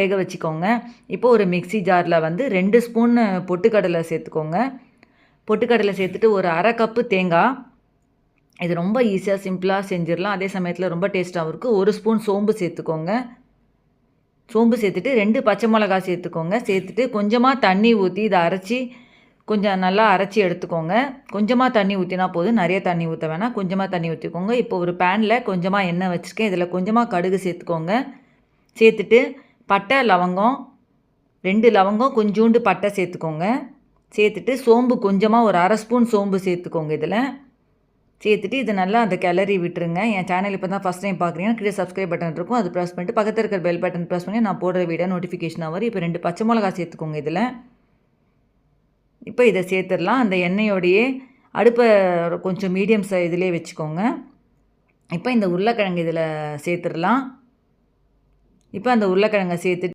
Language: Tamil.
வேக வச்சுக்கோங்க. இப்போ ஒரு மிக்ஸி ஜாரில் வந்து ரெண்டு ஸ்பூன் பொட்டுக்கடலை சேர்த்துக்கோங்க. பொட்டுக்கடலை சேர்த்துட்டு ஒரு அரை கப்பு தேங்காய். இது ரொம்ப ஈஸியாக சிம்பிளாக செஞ்சிடலாம். அதே சமயத்தில் ரொம்ப டேஸ்ட்டாகவும் இருக்குது ஒரு ஸ்பூன் சோம்பு சேர்த்துக்கோங்க. சோம்பு சேர்த்துட்டு ரெண்டு பச்சை மிளகா சேர்த்துக்கோங்க. சேர்த்துட்டு கொஞ்சமாக தண்ணி ஊற்றி இதை அரைச்சி கொஞ்சம் நல்லா அரைச்சி எடுத்துக்கோங்க. கொஞ்சமாக தண்ணி ஊற்றினா போதும். நிறைய தண்ணி ஊற்ற வேணாம். கொஞ்சமாக தண்ணி ஊற்றிக்கோங்க இப்போ ஒரு பேனில் கொஞ்சமாக எண்ணெய் வச்சுருக்கேன். இதில் கொஞ்சமாக கடுகு சேர்த்துக்கோங்க. சேர்த்துட்டு பட்டை லவங்கம் ரெண்டு லவங்கம் கொஞ்சோண்டு பட்டை சேர்த்துக்கோங்க. சேர்த்துட்டு சோம்பு கொஞ்சமாக ஒரு அரை ஸ்பூன் சோம்பு சேர்த்துக்கோங்க இதில். சேர்த்துட்டு இது நல்லா அந்த கிளறி விட்டுருங்க. என் சேனல் இப்போ தான் ஃபஸ்ட் டைம் பார்க்குறீங்கன்னா கீழே சப்ஸ்கிரைப் பட்டன் இருக்கும். அது ப்ரெஸ் பண்ணிட்டு பக்கத்தில் இருக்கிற பெல் பட்டன் ப்ரெஸ் பண்ணி நான் போடுற வீடியோ நோட்டிஃபிகேஷன் வரும் இப்போ ரெண்டு பச்சை மிளகா சேர்த்துக்கோங்க இதில். இப்போ இதை சேர்த்துடலாம். அந்த எண்ணெயோடையே அடுப்பை கொஞ்சம் மீடியம் சை இதிலே வச்சுக்கோங்க. இப்போ இந்த உருளைக்கிழங்கு இதில் சேர்த்துடலாம். இப்போ அந்த உருளைக்கிழங்கை சேர்த்துட்டு